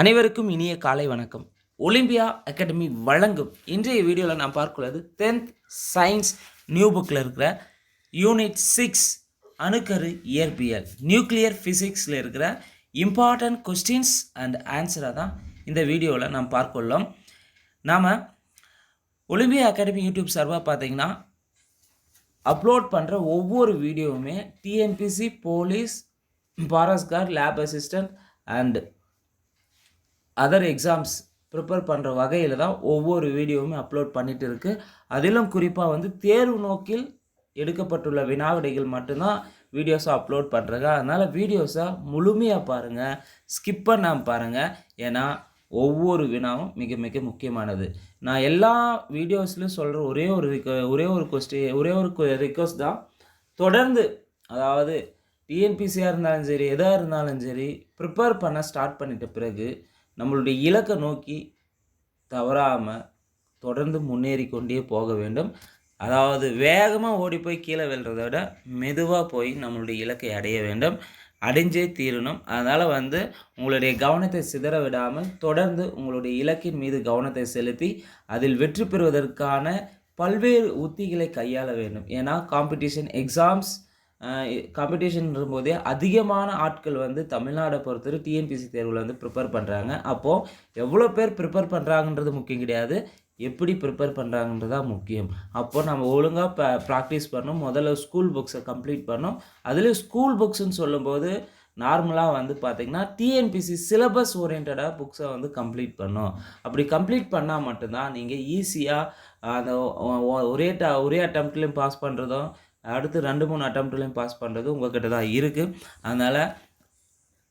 அனைவருக்கும் இனிய காலை வணக்கம். ஒலிம்பியா அகாடமி வழங்கும் இன்றைய வீடியோவில் நான் பார்க்குள்ளது டென்த் சயின்ஸ் நியூ புக்கில் இருக்கிற யூனிட் சிக்ஸ் அணுக்கரு இயற்பியல். நியூக்ளியர் ஃபிசிக்ஸில் இருக்கிற இம்பார்ட்டண்ட் கொஸ்டின்ஸ் அண்ட் ஆன்சரை தான் இந்த வீடியோவில் நாம் பார்க்குள்ளோம். நாம் ஒலிம்பியா அகாடமி யூடியூப் சார்பாக பார்த்தீங்கன்னா அப்லோட் பண்ணுற ஒவ்வொரு வீடியோவுமே TNPSC police பாரஸ்கார் lab assistant and other exams prepare பண்ணுற வகையில் தான் ஒவ்வொரு வீடியோவுமே அப்லோட் பண்ணிட்டு இருக்குது அதிலும் குறிப்பாக வந்து தேர்வு நோக்கில் எடுக்கப்பட்டுள்ள வினாவிடைகள் மட்டும்தான் வீடியோஸை அப்லோட் பண்ணுறேங்க அதனால் வீடியோஸை முழுமையாக பாருங்கள் ஸ்கிப் பண்ணாமல் பாருங்கள் ஏன்னா ஒவ்வொரு வினாவும் மிக மிக முக்கியமானது. நான் எல்லா வீடியோஸ்லையும் சொல்கிற ஒரே ஒரு ஒரே ஒரு கொஸ்டி ஒரே ஒரு ரிக்வஸ்ட் தான். தொடர்ந்து அதாவது டிஎன்பிசியாக இருந்தாலும் சரி எதாக இருந்தாலும் சரி ப்ரிப்பேர் பண்ண ஸ்டார்ட் பண்ணிட்ட பிறகு நம்மளுடைய இலக்கை நோக்கி தவறாமல் தொடர்ந்து முன்னேறி கொண்டே போக வேண்டும். அதாவது வேகமாக ஓடி போய் கீழே விழுறத விட மெதுவாக போய் நம்மளுடைய இலக்கை அடைய வேண்டும். அடைஞ்சே தீரணும். அதனால் வந்து உங்களுடைய கவனத்தை சிதற விடாமல் தொடர்ந்து உங்களுடைய இலக்கின் மீது கவனத்தை செலுத்தி அதில் வெற்றி பெறுவதற்கான பல்வேறு உத்திகளை கையாள வேண்டும். ஏன்னா காம்படிஷன் எக்ஸாம்ஸ் காம்படிஷன் போதே அதிகமான ஆட்கள் வந்து தமிழ்நாடை பொறுத்தவரை டிஎன்பிசி தேர்வில் வந்து ப்ரிப்பேர் பண்ணுறாங்க அப்போது எவ்வளோ பேர் ப்ரிப்பேர் பண்ணுறாங்கன்றது முக்கியம் கிடையாது. எப்படி ப்ரிப்பேர் பண்ணுறாங்கன்றது தான் முக்கியம். அப்போ நம்ம ஒழுங்காக ப ப்ராக்டிஸ் பண்ணோம் முதல்ல ஸ்கூல் புக்ஸை கம்ப்ளீட் பண்ணோம் அதுலேயும் ஸ்கூல் புக்ஸுன்னு சொல்லும்போது நார்மலாக வந்து பார்த்திங்கன்னா டிஎன்பிசி சிலபஸ் ஓரியன்டாக புக்ஸை வந்து கம்ப்ளீட் பண்ணும் அப்படி கம்ப்ளீட் பண்ணால் மட்டும்தான் நீங்கள் ஈஸியாக அந்த ஒரே ட ஒரே அட்டம்ப்ட்லேயும் பாஸ் பண்ணுறதும் அடுத்து ரெண்டு மூணு அட்டம்ப்ட்லேயும் பாஸ் பண்ணுறது உங்கள்கிட்ட தான் இருக்குது அதனால்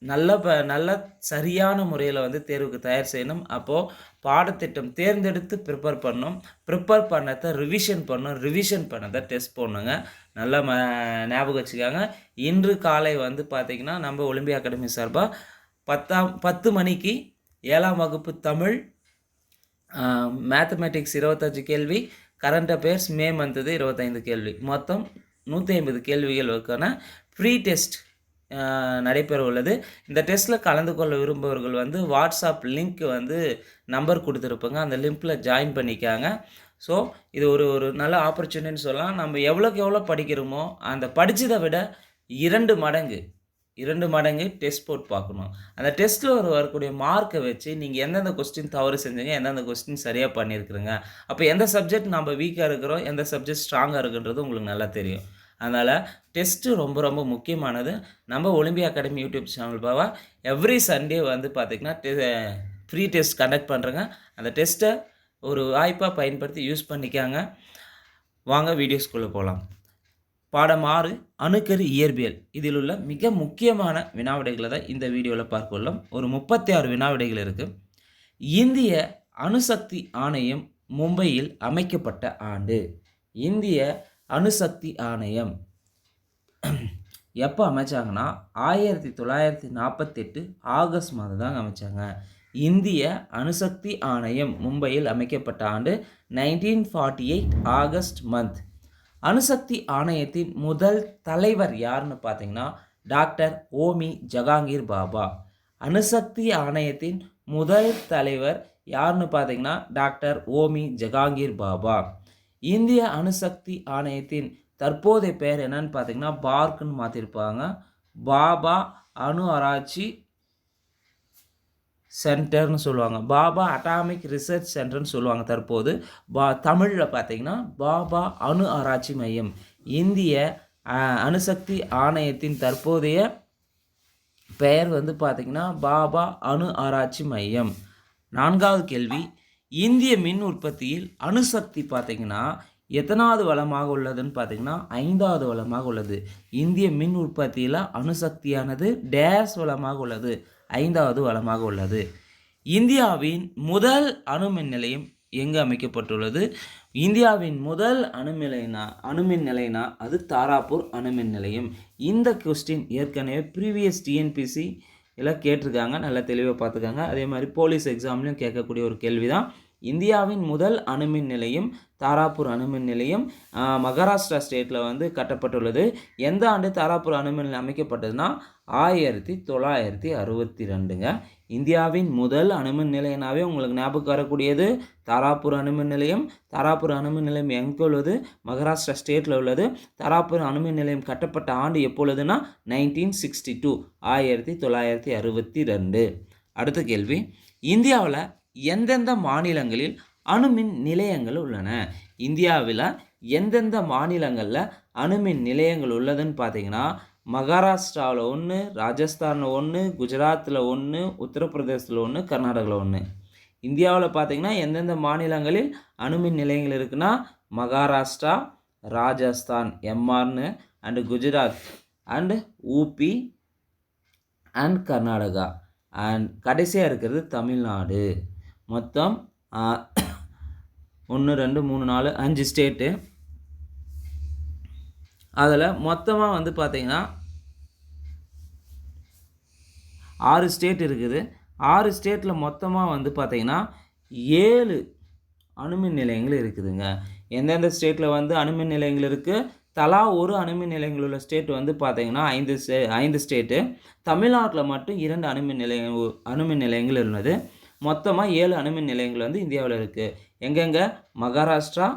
நல்ல ப நல்ல சரியான முறையில் வந்து தேர்வுக்கு தயார் செய்யணும். அப்போது பாடத்திட்டம் தேர்ந்தெடுத்து ப்ரிப்பேர் பண்ணணும். ப்ரிப்பேர் பண்ணதை ரிவிஷன் பண்ணணும். ரிவிஷன் பண்ணதை டெஸ்ட் பண்ணுங்க நல்லா ம ஞாபகம் வச்சுக்காங்க. இன்று காலை வந்து பார்த்திங்கன்னா நம்ம ஒலிம்பியா அகாடமி சார்பாக பத்தாம் பத்து மணிக்கு ஏழாம் வகுப்பு தமிழ் மேத்தமேட்டிக்ஸ் இருபத்தஞ்சு கேள்வி கரண்ட் அஃபேர்ஸ் மே மந்தது இருபத்தைந்து கேள்வி. மொத்தம் நூற்றி ஐம்பது கேள்விகளுக்கான ஃப்ரீ டெஸ்ட் நடைபெற உள்ளது. இந்த டெஸ்ட்டில் கலந்து கொள்ள விரும்புபவர்கள் வந்து வாட்ஸ்அப் லிங்க் வந்து நம்பர் கொடுத்துருப்பாங்க. அந்த லிங்க்கில் ஜாயின் பண்ணிக்காங்க. ஸோ இது ஒரு ஒரு நல்ல ஆப்பர்ச்சுனிட்டின்னு சொல்லலாம். நம்ம எவ்வளோக்கு எவ்வளோ படிக்கிறோமோ அந்த படித்ததை விட இரண்டு மடங்கு இரண்டு மடங்கு டெஸ்ட் போட்டு பார்க்கணும். அந்த டெஸ்ட்டில் ஒரு வரக்கூடிய மார்க்கை வச்சு நீங்கள் எந்தெந்த கொஸ்டின் தவறு செஞ்சீங்க எந்தெந்த கொஸ்டின் சரியாக பண்ணியிருக்கிறீங்க. அப்போ எந்த சப்ஜெக்ட் நம்ம வீக்காக இருக்கிறோம் எந்த சப்ஜெக்ட் ஸ்ட்ராங்காக இருக்குன்றது உங்களுக்கு நல்லா தெரியும். அதனால் டெஸ்ட்டு ரொம்ப ரொம்ப முக்கியமானது. நம்ம ஒலிம்பியா அகாடமி யூடியூப் சேனல் பாவா எவ்ரி சண்டே வந்து பார்த்திங்கன்னா ஃப்ரீ டெஸ்ட் கண்டக்ட் பண்ணுறேங்க அந்த டெஸ்ட்டை ஒரு வாய்ப்பாக பயன்படுத்தி யூஸ் பண்ணிக்காங்க. வாங்க வீடியோஸ்குள்ளே போகலாம் பாடம் ஆறு அணுக்கரு இயற்பியல். இதில் உள்ள மிக முக்கியமான வினாவிடைகளை தான் இந்த வீடியோவில் பார்க்கலாம் ஒரு முப்பத்தி ஆறு வினாவிடைகள் இருக்குது இந்திய அணுசக்தி ஆணையம் மும்பையில் அமைக்கப்பட்ட ஆண்டு. இந்திய அணுசக்தி ஆணையம். எப்போ அமைச்சாங்கன்னா ஆயிரத்தி தொள்ளாயிரத்தி நாற்பத்தெட்டு ஆகஸ்ட் மாதம் தான் அமைச்சாங்க. இந்திய அணுசக்தி ஆணையம் மும்பையில் அமைக்கப்பட்ட ஆண்டு nineteen forty eight August month அணுசக்தி ஆணையத்தின் முதல் தலைவர் யாருன்னு பார்த்தீங்கன்னா டாக்டர் ஓமி ஜகாங்கீர் பாபா. அணுசக்தி ஆணையத்தின் முதல் தலைவர் யாருன்னு பார்த்தீங்கன்னா டாக்டர் ஓமி ஜகாங்கீர் பாபா. இந்திய அணுசக்தி ஆணையத்தின் தற்போதைய பெயர் என்னன்னு பார்த்தீங்கன்னா பார்க்குன்னு மாற்றிருப்பாங்க பாபா அணு ஆராய்ச்சி சென்டர்னு சொல்லுவாங்க. பாபா அட்டாமிக் ரிசர்ச் சென்டர்னு சொல்லுவாங்க தற்போது. பா தமிழில் பார்த்தீங்கன்னா பாபா அணு ஆராய்ச்சி மையம். இந்திய அணுசக்தி ஆணையத்தின் தற்போதைய பெயர் வந்து பார்த்திங்கன்னா பாபா அணு ஆராய்ச்சி மையம். நான்காவது கேள்வி. இந்திய மின் உற்பத்தியில் அணுசக்தி பார்த்தீங்கன்னா எத்தனாவது வளமாக உள்ளதுன்னு பார்த்தீங்கன்னா ஐந்தாவது வளமாக உள்ளது. இந்திய மின் உற்பத்தியில் அணுசக்தியானது டேஸ் வளமாக உள்ளது ஐந்தாவது வளமாக உள்ளது. இந்தியாவின் முதல் அணுமின் நிலையம் எங்கு அமைக்கப்பட்டுள்ளது? இந்தியாவின் முதல் அணுமின் அணுமின் நிலையனா? அது தாராப்பூர் அணுமின் நிலையம். இந்த கொஸ்டின் ஏற்கனவே ப்ரீவியஸ் டிஎன்பிசி எல்லாம் கேட்டிருக்காங்க நல்லா தெளிவாக பார்த்துக்காங்க. அதே மாதிரி போலீஸ் எக்ஸாம்லேயும் கேட்கக்கூடிய ஒரு கேள்வி தான் இந்தியாவின் முதல் அணுமின் நிலையம் தாராப்பூர் அணுமின் நிலையம் மகாராஷ்டிரா ஸ்டேட்டில் வந்து கட்டப்பட்டுள்ளது. எந்த ஆண்டு தாராப்பூர் அணுமின் நிலையம் அமைக்கப்பட்டதுன்னா ஆயிரத்தி தொள்ளாயிரத்தி அறுபத்தி ரெண்டுங்க இந்தியாவின் முதல் அணுமின் நிலையனாவே உங்களுக்கு ஞாபகம் வரக்கூடியது தாராப்பூர் அணுமின் நிலையம். தாராப்பூர் அணுமின் நிலையம் எங்கே உள்ளது? மகாராஷ்டிரா ஸ்டேட்டில் உள்ளது. தாராப்பூர் அணுமின் நிலையம் கட்டப்பட்ட ஆண்டு எப்பொழுதுனா நைன்டீன் சிக்ஸ்டி டூ ஆயிரத்தி தொள்ளாயிரத்தி அறுபத்தி ரெண்டு அடுத்த கேள்வி. இந்தியாவில் எந்தெந்த மாநிலங்களில் அணுமின் நிலையங்கள் உள்ளன? இந்தியாவில் எந்தெந்த மாநிலங்களில் அணுமின் நிலையங்கள் உள்ளதுன்னு பார்த்தீங்கன்னா மகாராஷ்டிராவில் ஒன்று ராஜஸ்தானில் ஒன்று குஜராத்தில் ஒன்று உத்தரப்பிரதேசத்தில் ஒன்று கர்நாடகாவில் ஒன்று இந்தியாவில் பார்த்தீங்கன்னா எந்தெந்த மாநிலங்களில் அணுமின் நிலையங்கள் இருக்குன்னா Maharashtra Rajasthan எம்ஆர்னு and Gujarat and UP and Karnataka and கடைசியாக இருக்கிறது தமிழ்நாடு. மொத்தம் ஒன்று ரெண்டு மூணு நாலு அஞ்சு ஸ்டேட்டு அதில் மொத்தமாக வந்து பார்த்தீங்கன்னா ஆறு ஸ்டேட் இருக்குது. ஆறு ஸ்டேட்டில் மொத்தமாக வந்து பார்த்தீங்கன்னா ஏழு அணுமின் நிலையங்கள் இருக்குதுங்க. எந்தெந்த ஸ்டேட்டில் வந்து அணுமின் நிலையங்கள் இருக்குது தலா ஒரு அணுமின் நிலையங்கள் உள்ள ஸ்டேட் வந்து பார்த்தீங்கன்னா ஐந்து ஸ்டே ஐந்து ஸ்டேட்டு தமிழ்நாட்டில் மட்டும் இரண்டு அணுமின் நிலையம் அணுமின் நிலையங்கள் இருந்தது மொத்தமாக ஏழு அணுமின் நிலையங்கள் வந்து இந்தியாவில் இருக்குது எங்கெங்கே? மகாராஷ்டிரா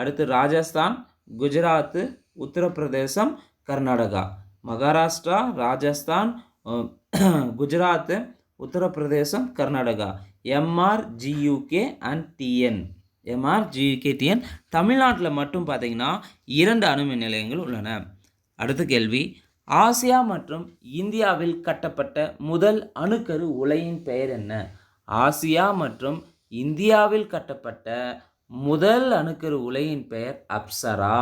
அடுத்து Rajasthan Gujarat Uttar Pradesh Karnataka. Maharashtra Rajasthan Gujarat Gujarat Uttar Pradesh Karnataka. MR GUK and TN MR GUK TN தமிழ்நாட்டில் மட்டும் பார்த்தீங்கன்னா இரண்டு அணுமின் நிலையங்கள் உள்ளன. அடுத்த கேள்வி. ஆசியா மற்றும் இந்தியாவில் கட்டப்பட்ட முதல் அணுக்கரு உலையின் பெயர் என்ன? ஆசியா மற்றும் இந்தியாவில் கட்டப்பட்ட முதல் அணுக்கரு உலையின் பெயர் அப்சரா.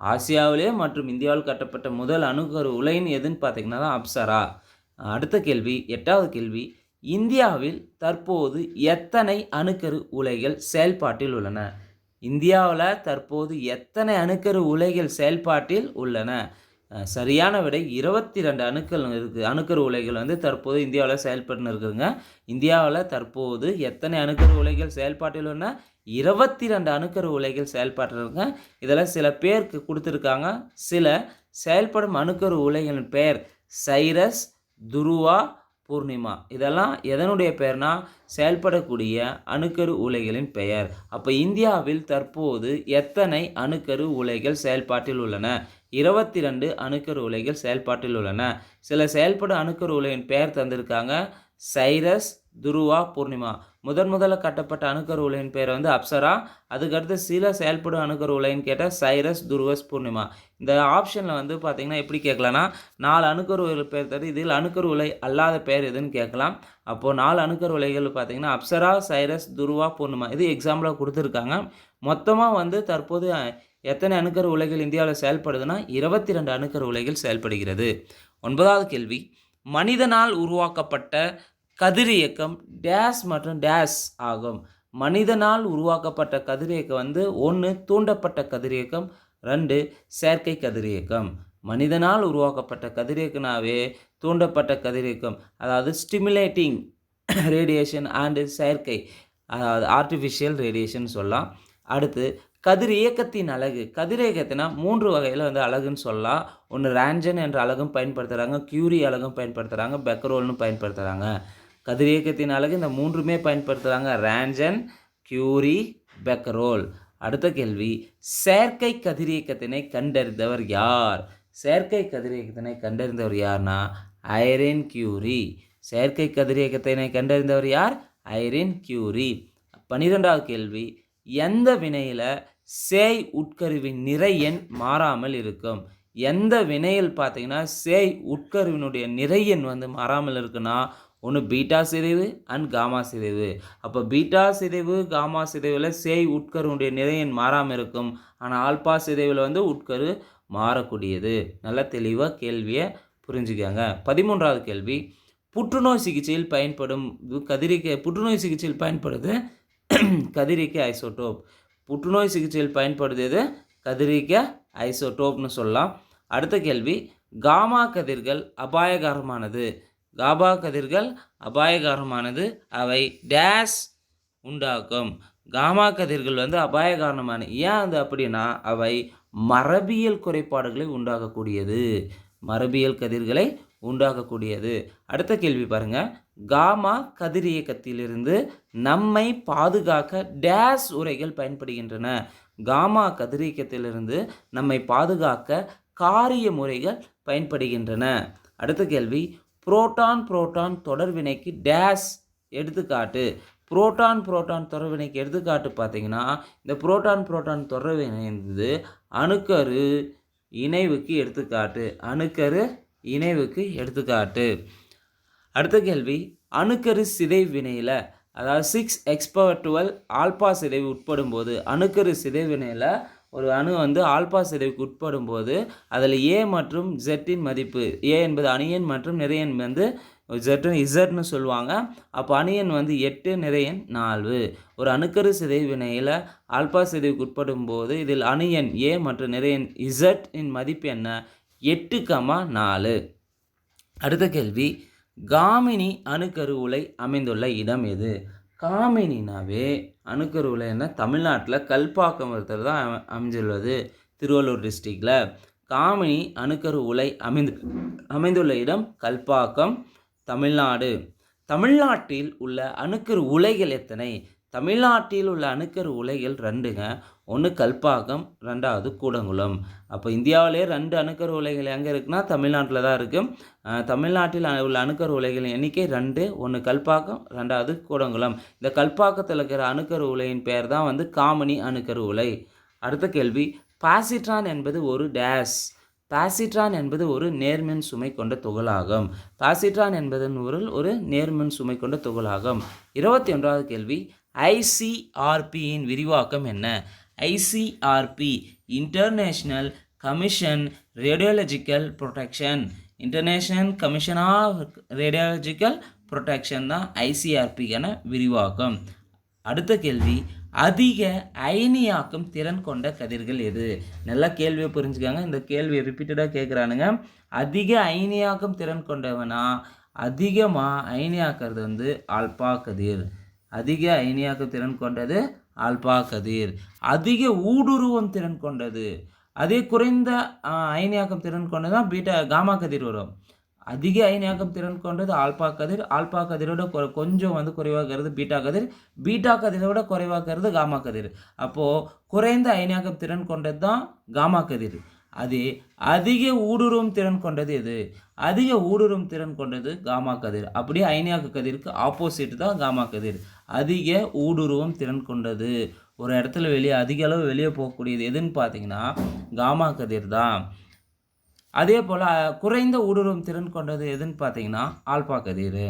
ஆசியாவிலே மற்றும் இந்தியாவில் கட்டப்பட்ட முதல் அணுக்கரு உலையின் எதுன்னு பார்த்தீங்கன்னா தான் அப்சரா. அடுத்த கேள்வி எட்டாவது கேள்வி. இந்தியாவில் தற்போது எத்தனை அணுக்கரு உலைகள் செயல்பாட்டில் உள்ளன? இந்தியாவில் தற்போது எத்தனை அணுக்கரு உலைகள் செயல்பாட்டில் உள்ளன? சரியான விடை இருபத்தி ரெண்டு அணுக்கள் இருக்குது அணுக்கரு உலைகள் வந்து தற்போது இந்தியாவில் செயல்பட்டு இருக்குதுங்க. இந்தியாவில் தற்போது எத்தனை அணுக்கரு உலைகள் செயல்பாட்டில் உள்ளன? இருபத்தி ரெண்டு அணுக்கரு உலைகள் செயல்பாட்டில் இருக்குங்க. இதில் சில பேருக்கு கொடுத்துருக்காங்க. சில செயல்படும் அணுக்கரு உலைகளின் பெயர் சைரஸ் துருவா பூர்ணிமா. இதெல்லாம் எதனுடைய பெயர்னா செயல்படக்கூடிய அணுக்கரு உலைகளின் பெயர். அப்போ இந்தியாவில் தற்போது எத்தனை அணுக்கரு உலைகள் செயல்பாட்டில் உள்ளன? இருபத்தி ரெண்டு அணுக்கரு உலைகள் செயல்பாட்டில் உள்ளன. சில செயல்படும் அணுக்கரு உலையின் பெயர் தந்திருக்காங்க. சைரஸ் துருவா பூர்ணிமா. முதன் முதல்ல கட்டப்பட்ட அணுக்கரு உலையின் பேர் வந்து அப்சரா. அதுக்கடுத்து சில செயல்படும் அணுக்கரு உலைன்னு கேட்டால் சைரஸ் துருவஸ் பூர்ணிமா. இந்த ஆப்ஷனில் வந்து பார்த்திங்கன்னா எப்படி கேட்கலான்னா நாலு அணுக்கரு உலை பேர் தரு இதில் அணுக்கரு உலை அல்லாத பெயர் எதுன்னு கேட்கலாம் அப்போது நாலு அணுக்கரு உலைகள் பார்த்திங்கன்னா அப்சரா சைரஸ் துருவா பூர்ணிமா. இது எக்ஸாம்பிளாக கொடுத்துருக்காங்க. மொத்தமாக வந்து தற்போது எத்தனை அணுக்கரு உலைகள் இந்தியாவில் செயல்படுதுன்னா இருபத்தி ரெண்டு அணுக்கரு உலைகள் செயல்படுகிறது. ஒன்பதாவது கேள்வி. மனிதனால் உருவாக்கப்பட்ட கதிரியக்கம் டேஸ் மற்றும் டேஸ் ஆகும். மனிதனால் உருவாக்கப்பட்ட கதிரியக்கம் வந்து ஒன்று தூண்டப்பட்ட கதிரியக்கம் ரெண்டு செயற்கை கதிரியக்கம் மனிதனால் உருவாக்கப்பட்ட கதிரியக்கனாவே தூண்டப்பட்ட கதிரியக்கம் அதாவது ஸ்டிமுலேட்டிங் ரேடியேஷன் அண்டு செயற்கை அதாவது ஆர்டிஃபிஷியல் ரேடியேஷன் சொல்லலாம். அடுத்து கதிர் இயக்கத்தின் அழகு. கதிர் இயக்கத்தினா மூன்று வகையில் வந்து அழகுன்னு சொல்லலாம். ஒன்று ரேஞ்சன் என்ற அழகும் பயன்படுத்துகிறாங்க கியூரி அழகும் பயன்படுத்துகிறாங்க பெக்கரோல்னு பயன்படுத்துகிறாங்க கதிரியக்கத்தின் அழகு இந்த மூன்றுமே பயன்படுத்துகிறாங்க ரேஞ்சன் கியூரி பெக்கரோல். அடுத்த கேள்வி செயற்கை கதிரியக்கத்தினை கண்டறிந்தவர் யார்? செயற்கை கதிரியக்கத்தினை கண்டறிந்தவர் யார்னா ஐரின் கியூரி. செயற்கை கதிரியக்கத்தினை கண்டறிந்தவர் யார்? Irene Curie. பன்னிரெண்டாவது கேள்வி எந்த வினையில் சேய் உட்கருவின் நிறை எண் மாறாமல் இருக்கும்? எந்த வினையில் பார்த்தீங்கன்னா சேய் உட்கருவினுடைய நிறை எண் வந்து மாறாமல் இருக்குன்னா ஒன்று பீட்டா சிதைவு அண்ட் காமா சிதைவு. அப்போ பீட்டா சிதைவு காமா சிதைவில் சேய் உட்கருடைய நிலையின் மாறாமல் இருக்கும். ஆனால் ஆல்பா சிதைவில் வந்து உட்கரு மாறக்கூடியது. நல்ல தெளிவாக கேள்வியை புரிஞ்சுக்கோங்க. பதிமூன்றாவது கேள்வி. புற்றுநோய் சிகிச்சையில் பயன்படும் கதிரிக்கை புற்றுநோய் சிகிச்சையில் பயன்படுது கதிரிக்கை ஐசோடோப். புற்றுநோய் சிகிச்சையில் பயன்படுது கதிரிக்க ஐசோடோப்னு சொல்லலாம். அடுத்த கேள்வி. காமா கதிர்கள் அபாயகரமானது. காபா கதிர்கள் அபாயகரமானது. அவை டேஸ் உண்டாக்கும். காமா கதிர்கள் வந்து அபாய காரணமான ஏன் அது அப்படின்னா அவை மரபியல் குறைபாடுகளை உண்டாக்கக்கூடியது. மரபியல் கதிர்களை உண்டாக்கக்கூடியது. அடுத்த கேள்வி பாருங்கள் காமா கதிரியக்கத்திலிருந்து நம்மை பாதுகாக்க டேஸ் உரைகள் பயன்படுகின்றன. காமா கதிரியக்கத்திலிருந்து நம்மை பாதுகாக்க காரிய முறைகள் பயன்படுகின்றன. அடுத்த கேள்வி புரோட்டான் புரோட்டான் தொடர்வினைக்கு டேஸ் எடுத்துக்காட்டு. புரோட்டான் புரோட்டான் தொடர்வினைக்கு எடுத்துக்காட்டு பார்த்தீங்கன்னா இந்த புரோட்டான் புரோட்டான் தொடர்வினை வந்து அணுக்கரு இணைவுக்கு எடுத்துக்காட்டு. அணுக்கரு இணைவுக்கு எடுத்துக்காட்டு. அடுத்த கேள்வி அணுக்கரு சிதைவினையில் அதாவது சிக்ஸ் எக்ஸ்பவர் டுவெல் ஆல்பா சிதைவு உட்படும் போது அணுக்கரு சிதைவினையில் ஒரு அணு வந்து ஆல்பா சிதைவுக்கு உட்படும் போது அதில் ஏ மற்றும் ஜெட்டின் மதிப்பு ஏ என்பது அணியன் மற்றும் நிறையன் வந்து ஜெட்டு இசட்னு சொல்லுவாங்க. அப்போ அணியன் வந்து எட்டு நிறையன் நாலு ஒரு அணுக்கரு சிதைவினையில் ஆல்பா சிதைவுக்கு உட்படும் போது இதில் அணியன் ஏ மற்றும் நிறையன் இசட் இன் மதிப்பு என்ன? எட்டு கமா நாலு. அடுத்த கேள்வி காமினி அணுக்கரு உலை அமைந்துள்ள இடம் எது? காமினினாவே அணுக்கரு உலை என்ன? தமிழ்நாட்டில் கல்பாக்கம் ஒருத்தர் தான் அமைஞ்சுள்ளது திருவள்ளூர் டிஸ்ட்ரிக்டில் காமினி அணுக்கரு உலை அமைந்து அமைந்துள்ள இடம் கல்பாக்கம் தமிழ்நாடு. தமிழ்நாட்டில் உள்ள அணுக்கரு உலைகள் எத்தனை? தமிழ்நாட்டில் உள்ள அணுக்கரு உலைகள் ரெண்டுங்க. ஒன்று கல்பாக்கம் ரெண்டாவது கூடங்குளம். அப்போ இந்தியாவிலே ரெண்டு அணுக்கரு உலைகள் எங்கே இருக்குன்னா தமிழ்நாட்டில் தான் இருக்குது தமிழ்நாட்டில் உள்ள அணுக்கர் உலைகளின் எண்ணிக்கை ரெண்டு ஒன்று கல்பாக்கம் ரெண்டாவது கூடங்குளம். இந்த கல்பாக்கத்தில் இருக்கிற அணுக்கரு உலையின் பெயர் தான் வந்து காமனி அணுக்கரு உலை. அடுத்த கேள்வி பாசிட்ரான் என்பது ஒரு டேஸ். பாசிட்ரான் என்பது ஒரு நேர்மின் சுமை கொண்ட துகளாகும். பாசிட்ரான் என்பதன் ஊரில் ஒரு நேர்மின் சுமை கொண்ட துகளாகும். இருபத்தி ஒன்றாவது கேள்வி ஐசிஆர்பியின் விரிவாக்கம் என்ன? ICRP international commission radiological protection international commission of radiological protection தான் ஐசிஆர்பிக்கான விரிவாக்கம். அடுத்த கேள்வி அதிக அயனியாக்கும் திறன் கொண்ட கதிர்கள் எது? நல்லா கேள்வியை புரிஞ்சுக்கோங்க. இந்த கேள்வியை ரிப்பீட்டடாக கேட்குறானுங்க அதிக அயனியாக்கும் திறன் கொண்டவனா? அதிகமாக அயனியாக்கிறது வந்து ஆல்பா கதிர். அதிக அயனியாக்கும் திறன் கொண்டது ஆல்பா கதிர் அதிக ஊடுருவம் திறன் கொண்டது. அதே குறைந்த அயனியாக்கம் திறன் கொண்டதான் பீட்டா காமா கதிர் வரும். அதிக அயனியாக்கம் திறன் கொண்டது ஆல்பா கதிர் ஆல்பா கதிரோட கொஞ்சம் வந்து குறைவாகிறது பீட்டா கதிர் பீட்டா கதிரோட குறைவாகிறது காமா கதிர் அப்போது குறைந்த அயனியாக்கம் திறன் கொண்டது தான் காமா கதிர் அதே அதிக ஊடுருவும் திறன் கொண்டது எது? அதிக ஊடுருவும் திறன் கொண்டது காமா கதிர் அப்படியே அயனியாக்க கதிருக்கு ஆப்போசிட் தான் காமா கதிர் அதிக ஊடுருவும் திறன் கொண்டது. ஒரு இடத்துல வெளியே அதிக அளவு வெளியே போகக்கூடியது எதுன்னு பார்த்தீங்கன்னா காமா கதிர் தான். அதே போல் குறைந்த ஊடுருவும் திறன் கொண்டது எதுன்னு பார்த்தீங்கன்னா ஆல்பா கதிர்.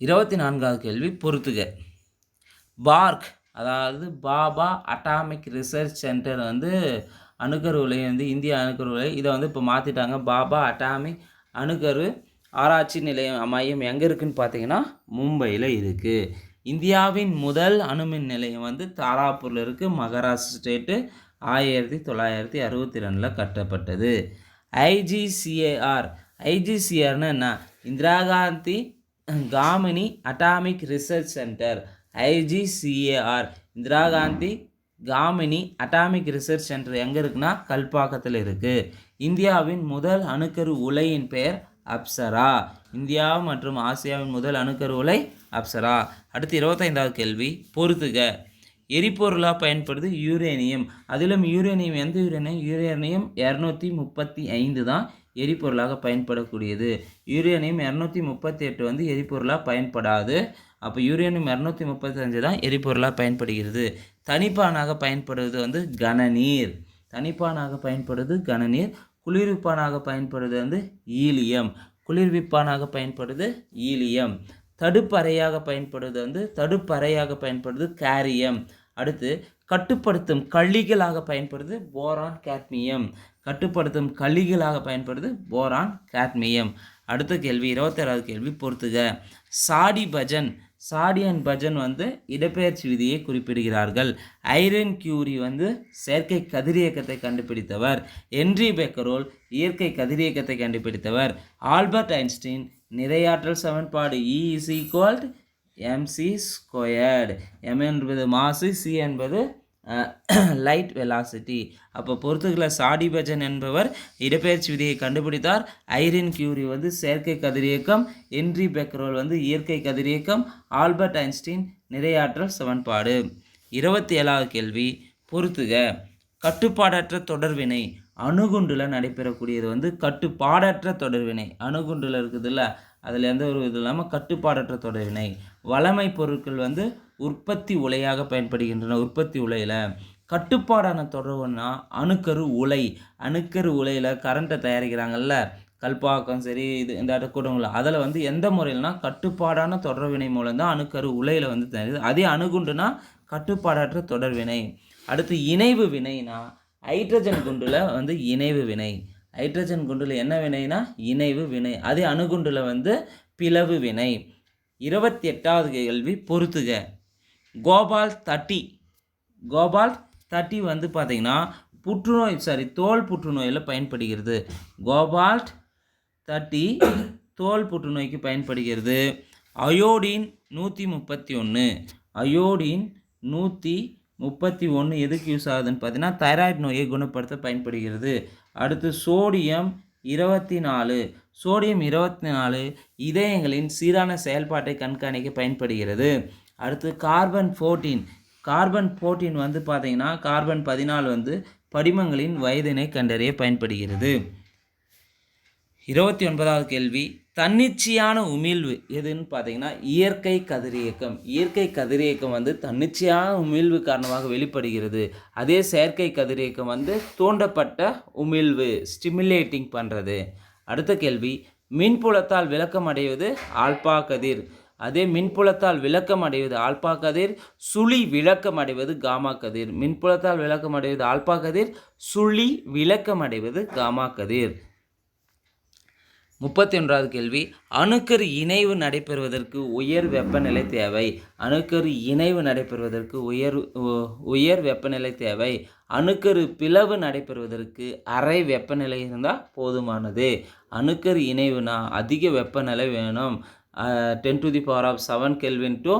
இருபத்தி நான்காவது கேள்வி பொறுத்துக. பார்க் அதாவது பாபா அட்டாமிக் ரிசர்ச் சென்டர் வந்து அணுக்கரு உலை வந்து இந்திய அணுக்கரு உலை இதை வந்து இப்போ மாற்றிட்டாங்க பாபா அட்டாமிக் அணுக்கரு ஆராய்ச்சி நிலையம் மையம் எங்கே இருக்குதுன்னு பார்த்தீங்கன்னா மும்பையில் இருக்குது இந்தியாவின் முதல் அணுமின் நிலையம் வந்து தாராப்பூரில் இருக்குது மகாராஷ்டிரா ஸ்டேட்டு ஆயிரத்தி தொள்ளாயிரத்தி அறுபத்தி ரெண்டில் கட்டப்பட்டது. ஐஜிசிஏஆர் ஐஜிசிஆர்னு என்ன? Indira Gandhi Kamini atomic research centre. IGCAR Indira Gandhi Kamini atomic research centre எங்கே இருக்குன்னா கல்பாக்கத்தில் இருக்குது இந்தியாவின் முதல் அணுக்கரு உலையின் பெயர் அப்சரா. இந்தியா மற்றும் ஆசியாவின் முதல் அணுக்கரு உலை அப்சரா. அடுத்து இருபத்தைந்தாவது கேள்வி பொறுத்துக. எரிபொருளாக பயன்படுது யூரேனியம். அதிலும் யூரேனியம் எந்த யூரேனியம்? யூரேனியம் இரநூத்தி முப்பத்தி ஐந்து தான் எரிபொருளாக பயன்படக்கூடியது. யூரேனியம் இரநூத்தி முப்பத்தி எட்டு வந்து எரிபொருளாக பயன்படாது. அப்போ யூரேனியம் இரநூத்தி முப்பத்தஞ்சு தான் எரிபொருளாக பயன்படுகிறது. தனிப்பானாக பயன்படுவது வந்து கனநீர். தனிப்பானாக பயன்படுவது கனநீர். குளிர்விப்பானாக பயன்படுவது வந்து ஈலியம். குளிர்விப்பானாக பயன்படுவது ஈலியம். தடுப்பறையாக பயன்படுவது வந்து தடுப்பறையாக பயன்படுவது கேரியம். அடுத்து கட்டுப்படுத்தும் கள்ளிகளாக பயன்படுது போரான் கேட்மியம். கட்டுப்படுத்தும் கள்ளிகளாக பயன்படுது போரான் கேட்மியம். அடுத்த கேள்வி இருபத்தேழாவது கேள்வி பொறுத்துக. சாடி பஜன் சாடி அண்ட் பஜன் வந்து இடப்பெயர்ச்சி விதியை குறிப்பிடுகிறார்கள். ஐரன் கியூரி வந்து செயற்கை கதிரியக்கத்தை கண்டுபிடித்தவர். என்றி பெக்கரோல் இயற்கை கதிரியக்கத்தை கண்டுபிடித்தவர். ஆல்பர்ட் ஐன்ஸ்டீன் நிறையாற்றல் சமன்பாடு E is equal MC squared M என்பது மாசு சி என்பது லைட் வெலாசிட்டி அப்போ பொறுத்துக்கள சாடிபஜன் என்பவர் இடப்பெயர்ச்சி விதியை கண்டுபிடித்தார். ஐரின் கியூரி வந்து செயற்கை கதிரியக்கம் என்றி பெக்ரோல் வந்து இயற்கை கதிரியக்கம் ஆல்பர்ட் ஐன்ஸ்டீன் நிறையாற்றல் சமன்பாடு. இருபத்தி ஏழாவது கேள்வி பொறுத்துக. கட்டுப்பாடற்ற தொடர்வினை அணுகுண்டில் நடைபெறக்கூடியது வந்து கட்டுப்பாடற்ற தொடர்வினை. அணுகுண்டில் இருக்குதுல்ல அதில் எந்த ஒரு இது இல்லாமல் கட்டுப்பாடற்ற தொடர்வினை. வளமை பொருட்கள் வந்து உற்பத்தி உலையாக பயன்படுகின்றன. உற்பத்தி உலையில் கட்டுப்பாடான தொடர்புனா அணுக்கரு உலை. அணுக்கரு உலையில் கரண்ட்டை தயாரிக்கிறாங்கல்ல. கல்பாக்கம் சரி இது இந்த இடக்கூடங்கள அதில் வந்து எந்த முறையில்னா கட்டுப்பாடான தொடர்வினை மூலம் தான் அணுக்கரு உலையில் வந்து தயாரிது அதே அணுகுண்டுனா கட்டுப்பாடற்ற தொடர்வினை அடுத்து இணைவு வினைனா ஹைட்ரஜன் குண்டில் வந்து இணைவு வினை. ஹைட்ரஜன் குண்டில் என்ன வினைனா இணைவு வினை. அதே அணுகுண்டில் வந்து பிளவு வினை. இருபத்தி எட்டாவது கேள்வி பொறுத்துக. கோபால் தட்டி. கோபால் தட்டி வந்து பார்த்தீங்கன்னா புற்றுநோய் சாரி தோல் புற்றுநோயில் பயன்படுகிறது. கோபால்ட் தட்டி தோல் புற்றுநோய்க்கு பயன்படுகிறது. அயோடின் நூற்றி முப்பத்தி ஒன்று அயோடின் நூற்றி முப்பத்தி ஒன்று எதுக்கு யூஸ் ஆகுதுன்னு பார்த்தீங்கன்னா தைராய்டு நோயை குணப்படுத்த பயன்படுகிறது. அடுத்து சோடியம் இருபத்தி நாலு. சோடியம் இருபத்தி நாலு இதயங்களின் சீரான செயல்பாட்டை கண்காணிக்க பயன்படுகிறது. அடுத்து கார்பன் ஃபோர்டீன். கார்பன் ஃபோர்டீன் வந்து பார்த்தீங்கன்னா கார்பன் பதினாலு வந்து படிமங்களின் வயதினை கண்டறிய பயன்படுகிறது. இருபத்தி ஒன்பதாவது கேள்வி தன்னிச்சையான உமிழ்வு எதுன்னு பார்த்தீங்கன்னா இயற்கை கதிரியக்கம். இயற்கை கதிரியக்கம் வந்து தன்னிச்சையான உமிழ்வு காரணமாக வெளிப்படுகிறது. அதே செயற்கை கதிரியக்கம் வந்து தூண்டப்பட்ட உமிழ்வு ஸ்டிமுலேட்டிங் பண்ணுறது அடுத்த கேள்வி மின்புலத்தால் விளக்கம் அடைவது ஆல்பா கதிர். அதே மின்புலத்தால் விளக்கம் அடைவது ஆல்பா கதிர் சுழி விளக்கம் அடைவது காமா கதிர் மின்புலத்தால் விளக்கம் அடைவது ஆல்பா கதிர் சுழி விளக்கம் அடைவது காமா கதிர் முப்பத்தி ஒன்றாவது கேள்வி. அணுக்கர் இணைவு நடைபெறுவதற்கு உயர் வெப்பநிலை தேவை. அணுக்கரு இணைவு நடைபெறுவதற்கு உயர் உ- உயர் வெப்பநிலை தேவை. அணுக்கரு பிளவு நடைபெறுவதற்கு அரை வெப்பநிலை இருந்தால் போதுமானது. அணுக்கரு இணைவுனா அதிக வெப்பநிலை வேணும். Ten to the power of seven kelvin to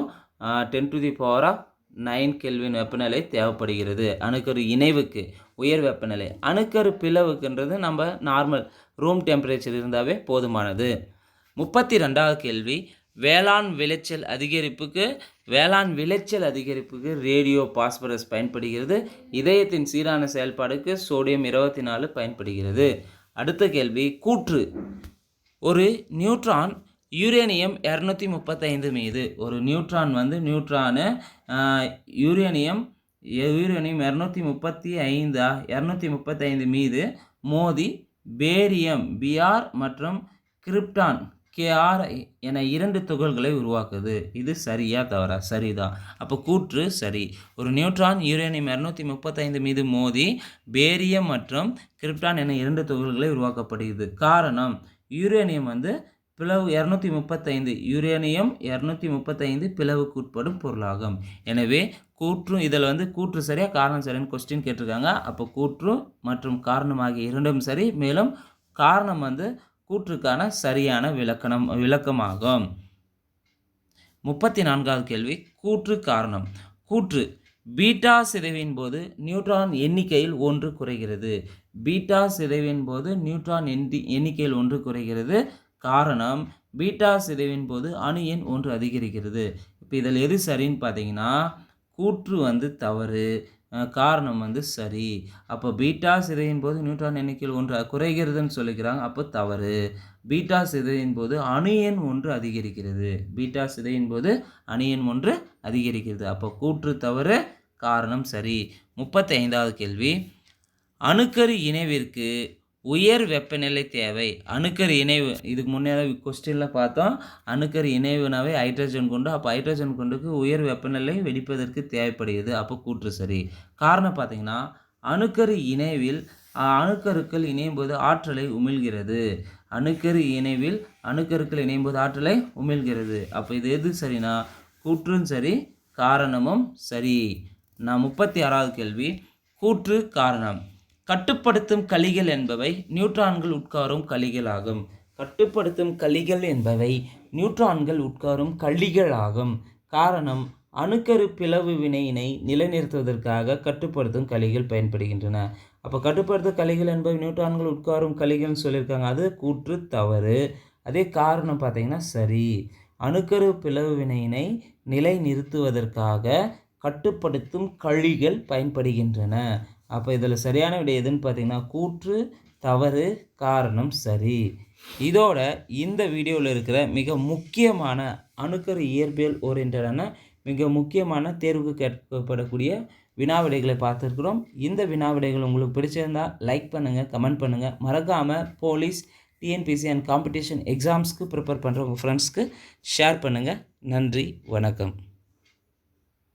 ten to the power of nine kelvin வெப்பநிலை தேவைப்படுகிறது. அணுக்கரு இணைவுக்கு உயர் வெப்பநிலை. அணுக்கரு பிளவுக்குன்றது நம்ம நார்மல் ரூம் டெம்பரேச்சர் இருந்தாவே போதுமானது. முப்பத்தி ரெண்டாவது கேள்வி வேளாண் விளைச்சல் அதிகரிப்புக்கு வேளாண் விளைச்சல் அதிகரிப்புக்கு ரேடியோ பாஸ்பரஸ் பயன்படுகிறது. இதயத்தின் சீரான செயல்பாடுக்கு சோடியம் இருபத்தி நாலு பயன்படுகிறது. அடுத்த கேள்வி கூற்று. ஒரு நியூட்ரான் யூரேனியம் இரநூத்தி முப்பத்தைந்து மீது. ஒரு நியூட்ரான் வந்து நியூட்ரானு யூரேனியம் யூரேனியம் இரநூத்தி முப்பத்தி ஐந்தா இரநூத்தி முப்பத்தைந்து மீது மோதி பேரியம் பிஆர் மற்றும் கிரிப்டான் கேஆர் என இரண்டு துகள்களை உருவாக்குது. இது சரியா தவறா? சரிதான். அப்போ கூற்று சரி. ஒரு நியூட்ரான் யூரேனியம் இரநூத்தி முப்பத்தைந்து மீது மோதி பேரியம் மற்றும் கிரிப்டான் என இரண்டு துகள்களை உருவாக்கப்படுகிறது. காரணம் யூரேனியம் வந்து பிளவு இரநூத்தி முப்பத்தைந்து யூரேனியம் இரநூத்தி முப்பத்தைந்து பிளவுக்கு உட்படும் பொருளாகும். எனவே கூற்றும் இதில் வந்து கூற்று சரியாக காரணம் சரின்னு கொஸ்டின் கேட்டிருக்காங்க. அப்போ கூற்று மற்றும் காரணம் ஆகிய இரண்டும் சரி மேலும் காரணம் வந்து கூற்றுக்கான சரியான விளக்கணம் விளக்கமாகும். முப்பத்தி நான்காவது கேள்வி கூற்று காரணம். கூற்று பீட்டா சிதைவின் போது நியூட்ரான் எண்ணிக்கையில் ஒன்று குறைகிறது. பீட்டா சிதைவின் போது நியூட்ரான் எண்ணி எண்ணிக்கையில் ஒன்று குறைகிறது. காரணம் பீட்டா சிதைவின் போது அணு எண் ஒன்று அதிகரிக்கிறது. இப்போ இதில் எது சரின்னு பார்த்தீங்கன்னா கூற்று வந்து தவறு காரணம் வந்து சரி. அப்போ பீட்டா சிதையின் போது நியூட்ரான் எண்ணிக்கையில் ஒன்று குறைகிறதுன்னு சொல்லிக்கிறாங்க அப்போ தவறு. பீட்டா சிதையின் போது அணு எண் ஒன்று அதிகரிக்கிறது. பீட்டா சிதையின் போது அணு எண் ஒன்று அதிகரிக்கிறது. அப்போ கூற்று தவறு காரணம் சரி. முப்பத்தி ஐந்தாவது கேள்வி. அணுக்கரு இணைவிற்கு உயர் வெப்பநிலை தேவை. அணுக்கரு இணைவு. இதுக்கு முன்னே கொஸ்டினில் பார்த்தோம். அணுக்கரு இணைவுனாவே ஹைட்ரஜன் கொண்டு. அப்போ ஹைட்ரஜன் கொண்டுக்கு உயர் வெப்பநிலை வெடிப்பதற்கு தேவைப்படுகிறது. அப்போ கூற்று சரி. காரணம் பார்த்தீங்கன்னா அணுக்கரு இணைவில் அணுக்கருக்கள் இணையும் போது ஆற்றலை உமிழ்கிறது. அணுக்கரு இணைவில் அணுக்கருக்கள் இணையும் போது ஆற்றலை உமிழ்கிறது. அப்போ இது எது சரினா கூற்றும் சரி காரணமும் சரி. நான் முப்பத்தி ஆறாவது கேள்வி. கூற்று காரணம். கட்டுப்படுத்தும் கலிகள் என்பவை நியூட்ரான்கள் உட்காரும் கலிகளாகும். கட்டுப்படுத்தும் கலிகள் என்பவை நியூட்ரான்கள் உட்காரும் கள்ளிகளாகும் காரணம் அணுக்கரு பிளவு வினையினை நிலைநிறுத்துவதற்காக கட்டுப்படுத்தும் கலிகள் பயன்படுகின்றன. அப்போ கட்டுப்படுத்தும் கலிகள் என்பவை நியூட்ரான்கள் உட்காரும் கலிகள்னு சொல்லியிருக்காங்க. அது கூற்று தவறு. அதே காரணம் பார்த்தீங்கன்னா சரி. அணுக்கரு பிளவு வினையினை நிலைநிறுத்துவதற்காக கட்டுப்படுத்தும் கழிகள் பயன்படுகின்றன. அப்போ இதில் சரியான விடை எதுன்னு பார்த்தீங்கன்னா கூற்று தவறு காரணம் சரி. இதோட இந்த வீடியோவில் இருக்கிற மிக முக்கியமான அணுக்கரு இயற்பியல் ஓரியன்டான மிக முக்கியமான தேர்வுக்கு கேட்கப்படக்கூடிய வினாவிடைகளை பார்த்துருக்குறோம். இந்த வினாவிடைகள் உங்களுக்கு பிடிச்சிருந்தால் லைக் பண்ணுங்கள் கமெண்ட் பண்ணுங்கள் மறக்காமல் போலீஸ் டிஎன்பிசி அண்ட் காம்படிஷன் எக்ஸாம்ஸ்க்கு ப்ரிப்பேர் பண்ணுற உங்கள் ஃப்ரெண்ட்ஸ்க்கு ஷேர் பண்ணுங்கள் நன்றி வணக்கம்.